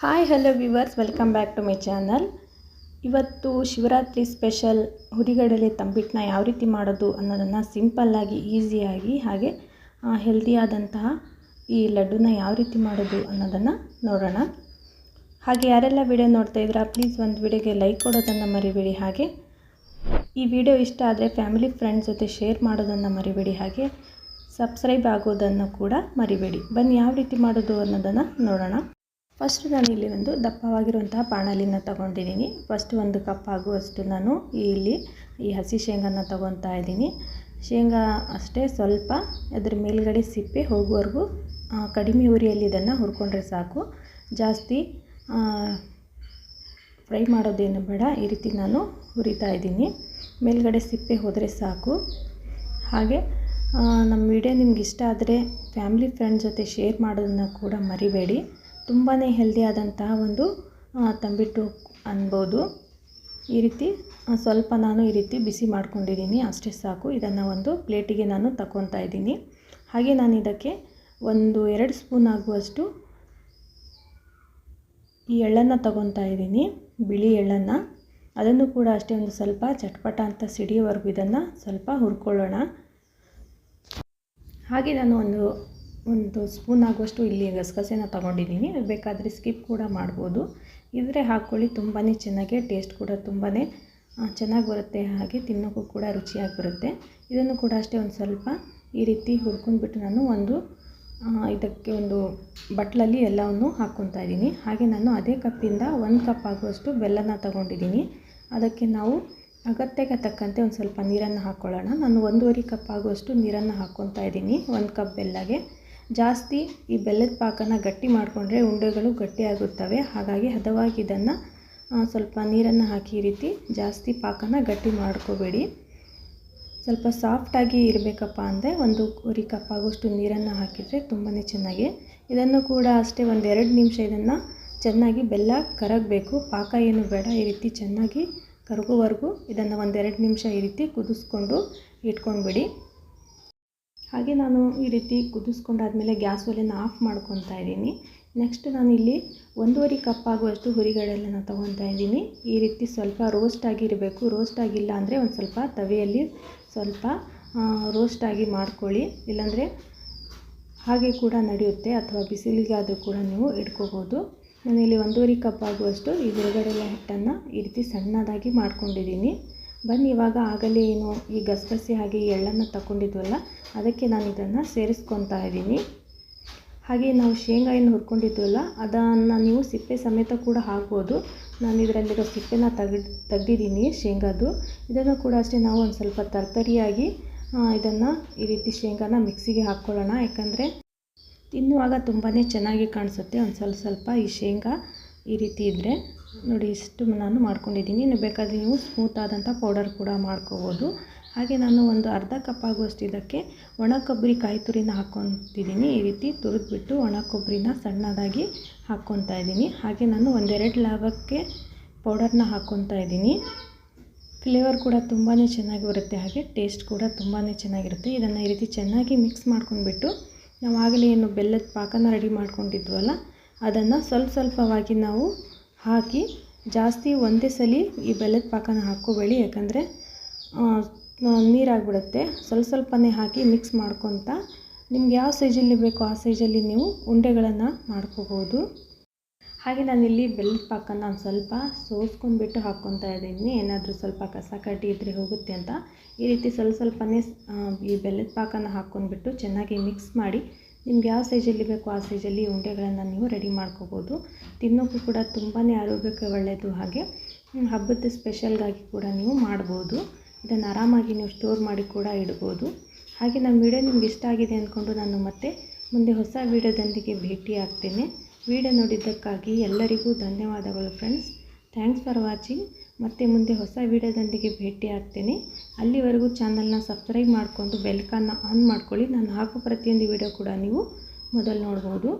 Hi hello viewers welcome back to my channel ಇವತ್ತು Shivaratri special ಹುರಿಗಡಲೆ ತಂಬಿಟ್ಟನ್ನ ಯಾವ ರೀತಿ ಮಾಡೋದು ಅನ್ನೋದನ್ನು ಸಿಂಪಲ್ಲಾಗಿ ಈಸಿಯಾಗಿ ಹಾಗೆ ಹೆಲ್ದಿಯಾದಂತಹ ಈ ಲಡ್ಡುನ ಯಾವ ರೀತಿ ಮಾಡೋದು ಅನ್ನೋದನ್ನು ನೋಡೋಣ. ಹಾಗೆ ಯಾರೆಲ್ಲ ವಿಡಿಯೋ ನೋಡ್ತಾ ಇದ್ದೀರಾ ಪ್ಲೀಸ್ ಒಂದು ವಿಡಿಯೋಗೆ ಲೈಕ್ ಕೊಡೋದನ್ನು ಮರಿಬೇಡಿ ಹಾಗೆ. ಈ ವಿಡಿಯೋ ಇಷ್ಟ ಆದರೆ ಫ್ಯಾಮಿಲಿ ಫ್ರೆಂಡ್ಸ್ ಜೊತೆ ಶೇರ್ ಮಾಡೋದನ್ನು ಮರಿಬೇಡಿ ಹಾಗೆ. ಸಬ್ಸ್ಕ್ರೈಬ್ ಆಗೋದನ್ನು ಕೂಡ ಮರಿಬೇಡಿ. ಬನ್ನಿ, ಯಾವ ರೀತಿ ಮಾಡೋದು ಅನ್ನೋದನ್ನು ನೋಡೋಣ. ಫಸ್ಟ್ ನಾನು ಇಲ್ಲಿ ಒಂದು ದಪ್ಪವಾಗಿರುವಂತಹ ಬಾಣಲಿನ ತಗೊಂಡಿದ್ದೀನಿ. ಫಸ್ಟ್ ಒಂದು ಕಪ್ ಆಗುವಷ್ಟು ನಾನು ಇಲ್ಲಿ ಈ ಹಸಿ ಶೇಂಗಾನ ತಗೊತಾ ಇದ್ದೀನಿ. ಶೇಂಗಾ ಅಷ್ಟೇ ಸ್ವಲ್ಪ ಅದ್ರ ಮೇಲ್ಗಡೆ ಸಿಪ್ಪೆ ಹೋಗುವವರೆಗೂ ಕಡಿಮೆ ಉರಿಯಲ್ಲಿ ಇದನ್ನು ಹುರ್ಕೊಂಡ್ರೆ ಸಾಕು. ಜಾಸ್ತಿ ಫ್ರೈ ಮಾಡೋದೇನು ಬೇಡ, ಈ ರೀತಿ ನಾನು ಹುರಿತಾ ಇದ್ದೀನಿ. ಮೇಲ್ಗಡೆ ಸಿಪ್ಪೆ ಹೋದರೆ ಸಾಕು. ಹಾಗೆ ನಮ್ಮ ವಿಡಿಯೋ ನಿಮ್ಗೆ ಇಷ್ಟ ಆದರೆ ಫ್ಯಾಮಿಲಿ ಫ್ರೆಂಡ್ ಜೊತೆ ಶೇರ್ ಮಾಡೋದನ್ನು ಕೂಡ ಮರಿಬೇಡಿ. ತುಂಬಾ ಹೆಲ್ದಿಯಾದಂತಹ ಒಂದು ತಂಬಿಟ್ಟು ಅನ್ಬೋದು. ಈ ರೀತಿ ಸ್ವಲ್ಪ ನಾನು ಈ ರೀತಿ ಬಿಸಿ ಮಾಡ್ಕೊಂಡಿದ್ದೀನಿ. ಅಷ್ಟೇ ಸಾಕು. ಇದನ್ನು ಒಂದು ಪ್ಲೇಟಿಗೆ ನಾನು ತಗೊತಾ ಇದ್ದೀನಿ. ಹಾಗೆ ನಾನು ಇದಕ್ಕೆ ಒಂದು ಎರಡು ಸ್ಪೂನ್ ಆಗುವಷ್ಟು ಈ ಎಳ್ಳನ್ನು ತಗೊತಾ ಇದ್ದೀನಿ. ಬಿಳಿ ಎಳ್ಳನ್ನು. ಅದನ್ನು ಕೂಡ ಅಷ್ಟೇ ಒಂದು ಸ್ವಲ್ಪ ಚಟ್ಪಟ ಅಂತ ಸಿಡಿಯೋವರೆಗೂ ಇದನ್ನು ಸ್ವಲ್ಪ ಹುರ್ಕೊಳ್ಳೋಣ. ಹಾಗೆ ನಾನು ಒಂದು ಒಂದು ಸ್ಪೂನ್ ಆಗುವಷ್ಟು ಇಲ್ಲಿ ಗಸಗಸೆನ ತೊಗೊಂಡಿದ್ದೀನಿ. ಬೇಕಾದರೆ ಸ್ಕಿಪ್ ಕೂಡ ಮಾಡ್ಬೋದು. ಇದ್ರೆ ಹಾಕ್ಕೊಳ್ಳಿ ತುಂಬಾ ಚೆನ್ನಾಗಿ ಟೇಸ್ಟ್ ಕೂಡ ತುಂಬಾ ಚೆನ್ನಾಗಿ ಬರುತ್ತೆ. ಹಾಗೆ ತಿನ್ನೋಕ್ಕೂ ಕೂಡ ರುಚಿಯಾಗಿ ಬರುತ್ತೆ. ಇದನ್ನು ಕೂಡ ಅಷ್ಟೇ ಒಂದು ಸ್ವಲ್ಪ ಈ ರೀತಿ ಹುರ್ಕೊಂಡ್ಬಿಟ್ಟು ನಾನು ಒಂದು ಇದಕ್ಕೆ ಒಂದು ಬಟ್ಲಲ್ಲಿ ಎಲ್ಲವನ್ನು ಹಾಕ್ಕೊತಾ ಇದ್ದೀನಿ. ಹಾಗೆ ನಾನು ಅದೇ ಕಪ್ಪಿಂದ ಒಂದು ಕಪ್ ಆಗುವಷ್ಟು ಬೆಲ್ಲನ ತಗೊಂಡಿದ್ದೀನಿ. ಅದಕ್ಕೆ ನಾವು ಅಗತ್ಯಕ್ಕೆ ತಕ್ಕಂತೆ ಒಂದು ಸ್ವಲ್ಪ ನೀರನ್ನು ಹಾಕ್ಕೊಳ್ಳೋಣ ನಾನು ಒಂದೂವರೆ ಕಪ್ ಆಗುವಷ್ಟು ನೀರನ್ನು ಹಾಕ್ಕೊತಾ ಇದ್ದೀನಿ, ಒಂದು ಕಪ್ ಬೆಲ್ಲಗೆ. ಜಾಸ್ತಿ ಈ ಬೆಲ್ಲದ ಪಾಕನ ಗಟ್ಟಿ ಮಾಡಿಕೊಂಡ್ರೆ ಉಂಡೆಗಳು ಗಟ್ಟಿಯಾಗುತ್ತವೆ. ಹಾಗಾಗಿ ಹದವಾಗಿ ಇದನ್ನು ಸ್ವಲ್ಪ ನೀರನ್ನು ಹಾಕಿ ಈ ರೀತಿ ಜಾಸ್ತಿ ಪಾಕನ ಗಟ್ಟಿ ಮಾಡ್ಕೋಬೇಡಿ. ಸ್ವಲ್ಪ ಸಾಫ್ಟಾಗಿ ಇರಬೇಕಪ್ಪ ಅಂದರೆ ಒಂದು ಉರಿ ಕಪ್ ಆಗೋಷ್ಟು ನೀರನ್ನು ಹಾಕಿದರೆ ತುಂಬಾ ಚೆನ್ನಾಗಿ. ಇದನ್ನು ಕೂಡ ಅಷ್ಟೇ ಒಂದೆರಡು ನಿಮಿಷ ಇದನ್ನು ಚೆನ್ನಾಗಿ ಬೆಲ್ಲ ಕರಗಬೇಕು. ಪಾಕ ಏನು ಬೇಡ, ಈ ರೀತಿ ಚೆನ್ನಾಗಿ ಕರಗುವವರೆಗೂ ಇದನ್ನು ಒಂದೆರಡು ನಿಮಿಷ ಈ ರೀತಿ ಕುದಿಸ್ಕೊಂಡು ಇಟ್ಕೊಂಡ್ಬಿಡಿ. ಹಾಗೆ ನಾನು ಈ ರೀತಿ ಕುದಿಸ್ಕೊಂಡಾದಮೇಲೆ ಗ್ಯಾಸ್ ಒಲೆನ ಆಫ್ ಮಾಡ್ಕೊತಾ ಇದ್ದೀನಿ. ನೆಕ್ಸ್ಟ್ ನಾನು ಇಲ್ಲಿ ಒಂದೂವರೆ ಕಪ್ ಆಗುವಷ್ಟು ಹುರಿಗಡಲೆನ ತೊಗೊತಾ ಇದ್ದೀನಿ. ಈ ರೀತಿ ಸ್ವಲ್ಪ ರೋಸ್ಟ್ ಆಗಿರಬೇಕು ರೋಸ್ಟ್ ಆಗಿಲ್ಲ ಅಂದರೆ ಒಂದು ಸ್ವಲ್ಪ ತವೆಯಲ್ಲಿ ಸ್ವಲ್ಪ ರೋಸ್ಟಾಗಿ ಮಾಡ್ಕೊಳ್ಳಿ. ಇಲ್ಲಾಂದರೆ ಹಾಗೆ ಕೂಡ ನಡೆಯುತ್ತೆ. ಅಥವಾ ಬಿಸಿಲಿಗಾದರೂ ಕೂಡ ನೀವು ಇಟ್ಕೋಬೋದು. ನಾನಿಲ್ಲಿ ಒಂದೂವರೆ ಕಪ್ ಆಗುವಷ್ಟು ಈ ಹುರಿಗಡಲೆ ಹಿಟ್ಟನ್ನು ಈ ರೀತಿ ಸಣ್ಣದಾಗಿ ಮಾಡ್ಕೊಂಡಿದ್ದೀನಿ. ಬನ್ನಿ, ಇವಾಗ ಆಗಲೇ ಏನು ಈ ಗಸಗಸೆ ಹಾಗೆ ಎಳ್ಳನ್ನು ತಗೊಂಡಿದ್ವಲ್ಲ ಅದಕ್ಕೆ ನಾನು ಇದನ್ನು ಸೇರಿಸ್ಕೊತಾ ಇದ್ದೀನಿ. ಹಾಗೆ ನಾವು ಶೇಂಗಾ ಏನು ಹುರ್ಕೊಂಡಿದ್ವಲ್ಲ, ಅದನ್ನು ನೀವು ಸಿಪ್ಪೆ ಸಮೇತ ಕೂಡ ಹಾಕ್ಬೋದು. ನಾನು ಇದರಲ್ಲಿರೋ ಸಿಪ್ಪೆನ ತೆಗ್ದು, ತೆಗ್ದಿದ್ದೀನಿ ಶೇಂಗಾದು. ಇದನ್ನು ಕೂಡ ಅಷ್ಟೇ ನಾವು ಒಂದು ಸ್ವಲ್ಪ ತರ್ತರಿಯಾಗಿ ಇದನ್ನು ಈ ರೀತಿ ಶೇಂಗಾನ ಮಿಕ್ಸಿಗೆ ಹಾಕ್ಕೊಳ್ಳೋಣ. ಯಾಕಂದರೆ ತಿನ್ನುವಾಗ ತುಂಬಾ ಚೆನ್ನಾಗಿ ಕಾಣಿಸುತ್ತೆ. ಒಂದು ಸ್ವಲ್ಪ ಸ್ವಲ್ಪ ಈ ಶೇಂಗಾ ಈ ರೀತಿ ಇದ್ದರೆ ನೋಡಿ, ಇಷ್ಟು ನಾನು ಮಾಡ್ಕೊಂಡಿದ್ದೀನಿ. ಇನ್ನು ಬೇಕಾದರೆ ನೀವು ಸ್ಮೂತ್ ಆದಂಥ ಪೌಡರ್ ಕೂಡ ಮಾಡ್ಕೋಬೋದು. ಹಾಗೆ ನಾನು ಒಂದು ಅರ್ಧ ಕಪ್ ಆಗುವಷ್ಟು ಇದಕ್ಕೆ ಒಣ ಕೊಬ್ಬರಿ ಕಾಯಿ ತುರಿನ ಹಾಕ್ಕೊತಿದ್ದೀನಿ ಈ ರೀತಿ ತುರಿದ್ಬಿಟ್ಟು ಒಣ ಕೊಬ್ಬರಿನ ಸಣ್ಣದಾಗಿ ಹಾಕ್ಕೊತಾ ಇದ್ದೀನಿ. ಹಾಗೆ ನಾನು ಒಂದೆರಡು ಲಾಭಕ್ಕೆ ಪೌಡರ್ನ ಹಾಕ್ಕೊತಾ ಇದ್ದೀನಿ. ಫ್ಲೇವರ್ ಕೂಡ ತುಂಬಾ ಚೆನ್ನಾಗಿ ಬರುತ್ತೆ. ಹಾಗೆ ಟೇಸ್ಟ್ ಕೂಡ ತುಂಬಾ ಚೆನ್ನಾಗಿರುತ್ತೆ. ಇದನ್ನು ಈ ರೀತಿ ಚೆನ್ನಾಗಿ ಮಿಕ್ಸ್ ಮಾಡ್ಕೊಂಡ್ಬಿಟ್ಟು ನಾವು ಆಗಲೇ ಏನು ಬೆಲ್ಲದ ಪಾಕನ ರೆಡಿ ಮಾಡ್ಕೊಂಡಿದ್ವಲ್ಲ, ಅದನ್ನು ಸ್ವಲ್ಪ ಸ್ವಲ್ಪವಾಗಿ ನಾವು ಹಾಕಿ ಜಾಸ್ತಿ ಒಂದೇ ಸಲ ಈ ಬೆಲ್ಲದ ಪಾಕನ ಹಾಕ್ಕೋಬೇಡಿ. ಯಾಕಂದರೆ ನೀರಾಗ್ಬಿಡುತ್ತೆ. ಸ್ವಲ್ಪ ಸ್ವಲ್ಪನೇ ಹಾಕಿ ಮಿಕ್ಸ್ ಮಾಡ್ಕೊತ ನಿಮ್ಗೆ ಯಾವ ಸೈಜಲ್ಲಿ ಬೇಕೋ ಆ ಸೈಜಲ್ಲಿ ನೀವು ಉಂಡೆಗಳನ್ನು ಮಾಡ್ಕೋಬೋದು. ಹಾಗೆ ನಾನಿಲ್ಲಿ ಬೆಲ್ಲದ ಪಾಕನ ಒಂದು ಸ್ವಲ್ಪ ಸೋಸ್ಕೊಂಡ್ಬಿಟ್ಟು ಹಾಕ್ಕೊತಾ ಇದ್ದೀನಿ. ಏನಾದರೂ ಸ್ವಲ್ಪ ಕಸ ಕಡ್ಡಿ ಇದ್ದರೆ ಹೋಗುತ್ತೆ ಅಂತ. ಈ ರೀತಿ ಸ್ವಲ್ಪ ಸ್ವಲ್ಪನೇ ಈ ಬೆಲ್ಲದ ಪಾಕನ ಹಾಕ್ಕೊಂಡ್ಬಿಟ್ಟು ಚೆನ್ನಾಗಿ ಮಿಕ್ಸ್ ಮಾಡಿ ನಿಮ್ಗೆ ಯಾವ ಸೈಜಲ್ಲಿ ಬೇಕೋ ಆ ಸೈಜಲ್ಲಿ ಉಂಡೆಗಳನ್ನು ನೀವು ರೆಡಿ ಮಾಡ್ಕೋಬೋದು. ತಿನ್ನೋಕ್ಕೂ ಕೂಡ ತುಂಬಾ ಆರೋಗ್ಯಕ್ಕೆ ಒಳ್ಳೆಯದು ಹಾಗೆ. ಹಬ್ಬದ ಸ್ಪೆಷಲ್ಗಾಗಿ ಕೂಡ ನೀವು ಮಾಡ್ಬೋದು. ಇದನ್ನು ಆರಾಮಾಗಿ ನೀವು ಸ್ಟೋರ್ ಮಾಡಿ ಕೂಡ ಇಡ್ಬೋದು. ಹಾಗೆ ನಮ್ಮ ವಿಡಿಯೋ ನಿಮ್ಗೆ ಇಷ್ಟ ಆಗಿದೆ ಅಂದ್ಕೊಂಡು ನಾನು ಮತ್ತೆ ಮುಂದೆ ಹೊಸ ವಿಡಿಯೋದೊಂದಿಗೆ ಭೇಟಿ ಆಗ್ತೇನೆ ವಿಡಿಯೋ ನೋಡಿದ್ದಕ್ಕಾಗಿ ಎಲ್ಲರಿಗೂ ಧನ್ಯವಾದಗಳು ಫ್ರೆಂಡ್ಸ್ ಥ್ಯಾಂಕ್ಸ್ ಫಾರ್ ವಾಚಿಂಗ್ ಮತ್ತು ಮುಂದೆ ಹೊಸ ವಿಡಿಯೋದೊಂದಿಗೆ ಭೇಟಿ ಆಗ್ತೇನೆ ಅಲ್ಲಿವರೆಗೂ ಚಾನಲ್ನ ಸಬ್ಸ್ಕ್ರೈಬ್ ಮಾಡಿಕೊಂಡು ಬೆಲ್ಕನ್ನ ಆನ್ ಮಾಡ್ಕೊಳ್ಳಿ. ನಾನು ಹಾಕೋ ಪ್ರತಿಯೊಂದು ವಿಡಿಯೋ ಕೂಡ ನೀವು ಮೊದಲು ನೋಡ್ಬೋದು.